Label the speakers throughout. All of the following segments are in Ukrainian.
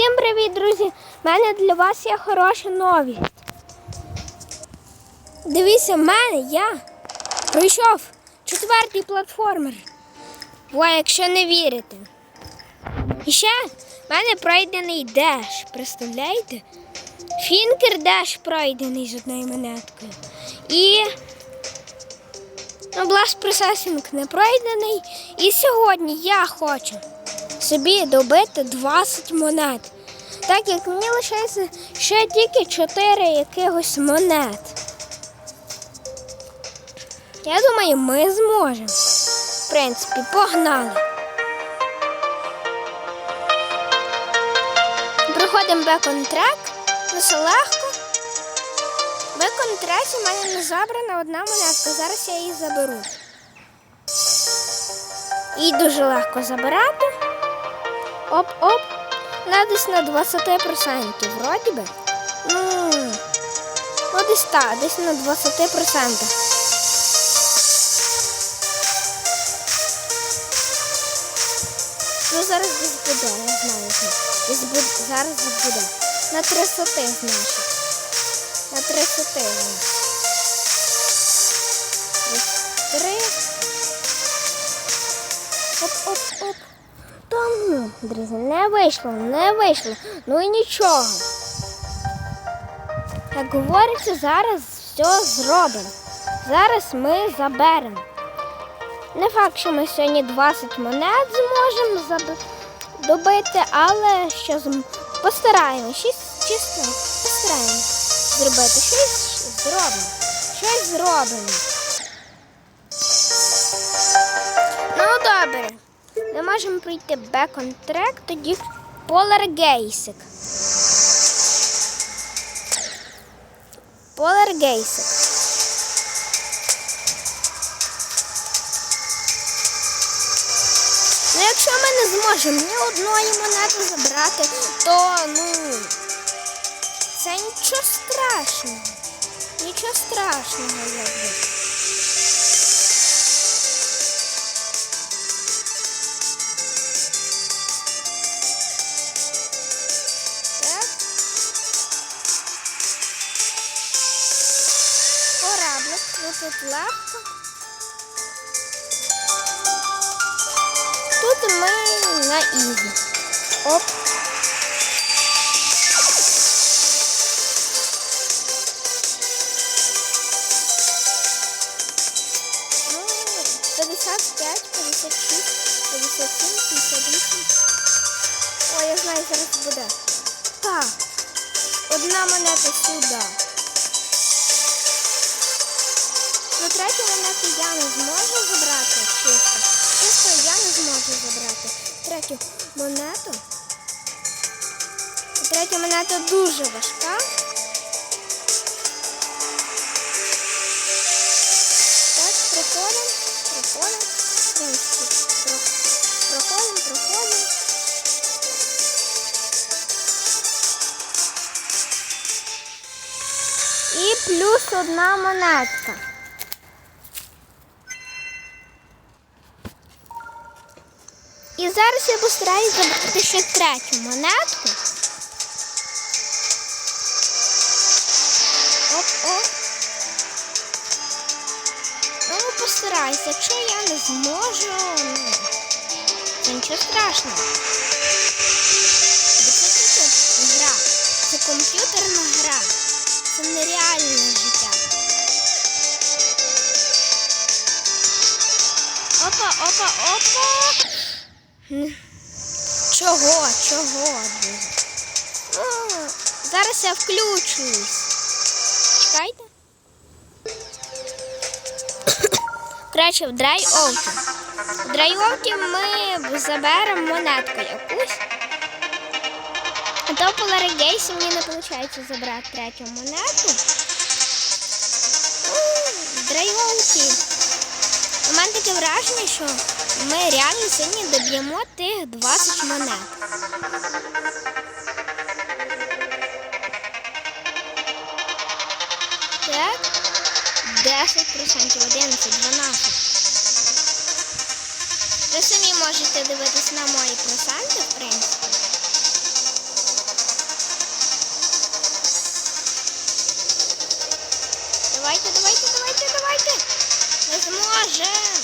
Speaker 1: Всім привіт, друзі! У мене для вас є хороша новість. Дивіться, в мене я пройшов четвертий платформер. Во, якщо не вірите. І ще в мене пройдений деш. Представляєте? Фінкер деш пройдений з одною монеткою. І ну, Blast Processing не пройдений. І сьогодні я хочу собі добити 20 монет. Так як мені лишається ще тільки 4 якихось монет. Я думаю, ми зможемо. В принципі, погнали. Проходимо бекон-трек. Все легко. Бекон-треці в мене не забрана одна монетка. Зараз я її заберу. Її дуже легко забирати. Оп-оп. Вона десь на 20%, вроді би. Ну, ну десь так, десь на 20%. Ну зараз десь буде, я знаю. Десь буде, зараз десь буде. На 300, значить. На 300. Три. Оп-оп-оп. Там, ну, друзі, не вийшло, не вийшло. Ну і нічого. Як говориться, зараз все зробимо. Зараз ми заберемо. Не факт, що ми сьогодні 20 монет зможемо добити, але що зм... постараємось, щось чисто постараємось зробити. Щось зробимо. Щось зробимо. Ми можемо пройти on track, тоді Polar Поларгейсик. Ну, якщо ми не зможемо ні одної монети забрати, то ну це нічого страшного. Нічого страшного, якби. Так. Тут легко. Тут ми на ізі. Оп. Ну, 55, 56, 57, 58. Ой, я знаю, зараз буде. Так. Одна монета сюди. Ну, третю монету я не зможу забрати чисто. Чисто я не зможу забрати третю монету. Третя монета дуже важка. Так, проходимо, проходимо. Проходимо, проходимо. І плюс одна монетка. Зараз я постараюсь забрати ще третю монетку. Оп-оп. Ну, постараюсь, якщо я не зможу, ну, це нічого страшного. Бо це тільки гра. Це комп'ютерна гра. Це нереальне життя. Опа, опа, опа. Чого? Чого, зараз я включусь. Чекайте. Коротше, в драйоуті. В драйоуті ми заберемо монетку якусь. А то мені не виходить забрати третю монету. Драйоуті. У мене таке враження, що ми реально сьогодні доб'ємо тих 20 монет. Так, 10%, 11, 12. Ви самі можете дивитись на мої проценти, в принципі. Давайте, давайте, давайте, давайте. Ми зможемо.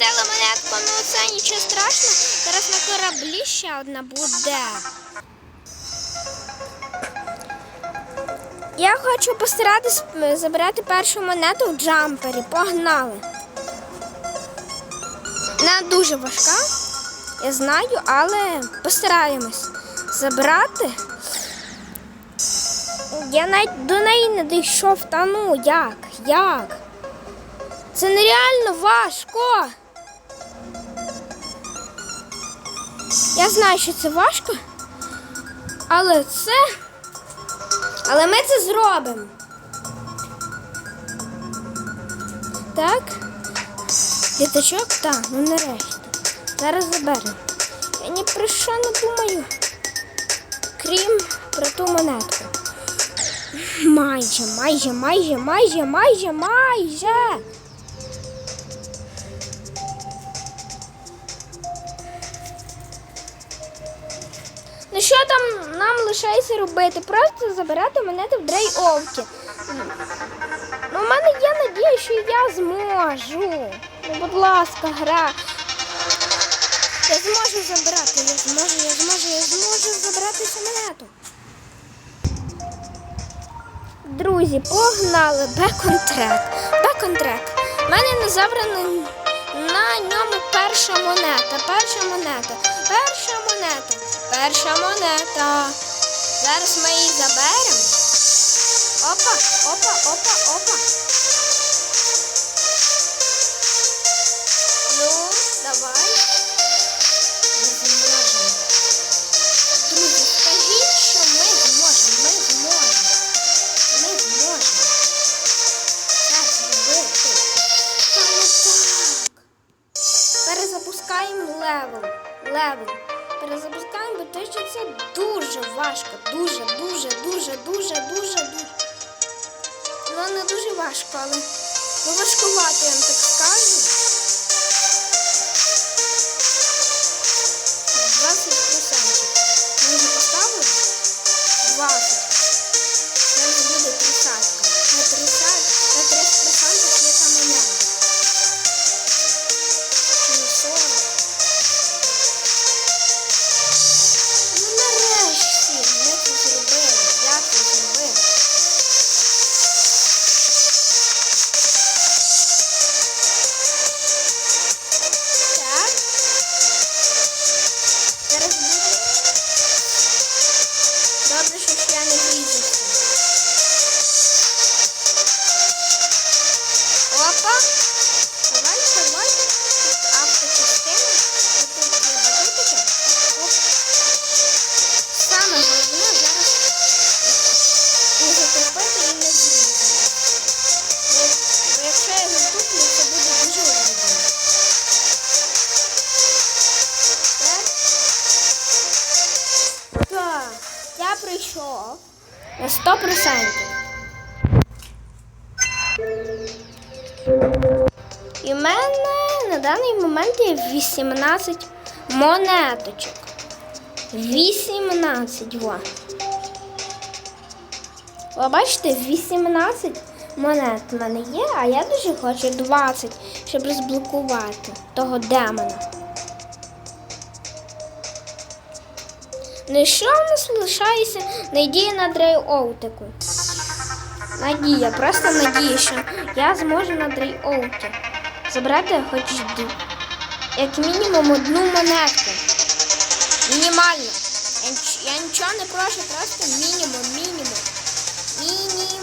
Speaker 1: Пропустила монетку, ну це нічого страшного. Зараз на кораблі ще одна буде. Я хочу постаратись забрати першу монету в джампері. Погнали. Вона дуже важка, я знаю, але постараємось забрати. Я навіть до неї не дійшов, та ну як? Як? Це нереально важко. Я знаю, що це важко, але це. Але ми це зробимо. Так. Літачок? Так, ну нарешті. Зараз заберемо. Я ні про що не думаю. Крім про ту монетку. Майже, майже, майже, майже, майже, майже. Що там нам лишається робити? Просто забирати монети в дрей-овки. Ну, у мене є надія, що я зможу. Ну, будь ласка, гра. Я зможу забрати, я зможу, я зможу, я зможу забрати цю монету. Друзі, погнали беконтрек. Беконтрек. У мене не забрана на ньому перша монета. Перша монета. Перша монета. Перша монета. Зараз ми її заберемо. Опа, опа, опа, опа. Ну, давай. Друзі, скажіть, що ми зможемо. Ми зможемо. Ми зможемо. Так зробити. Саме так. Перезапускаємо левел. Левел. Перезапускаємо, бо те, що це дуже важко. Дуже, дуже, дуже, дуже, дуже, дуже. Воно не дуже важко, але ну, важкувато, я вам так скажу. Прийшов на 100%. І в мене на даний момент є 18 монеточок. 18, во. Ви бачите, 18 монет в мене є, а я дуже хочу 20, щоб розблокувати того демона. Що в нас лишається? Надія на дрейоутику. Надія, просто надія, що я зможу на дрейоуті забрати хоч як мінімум одну монетку. Мінімально. Я нічого не прошу, просто мінімум, мінімум. Мінімум.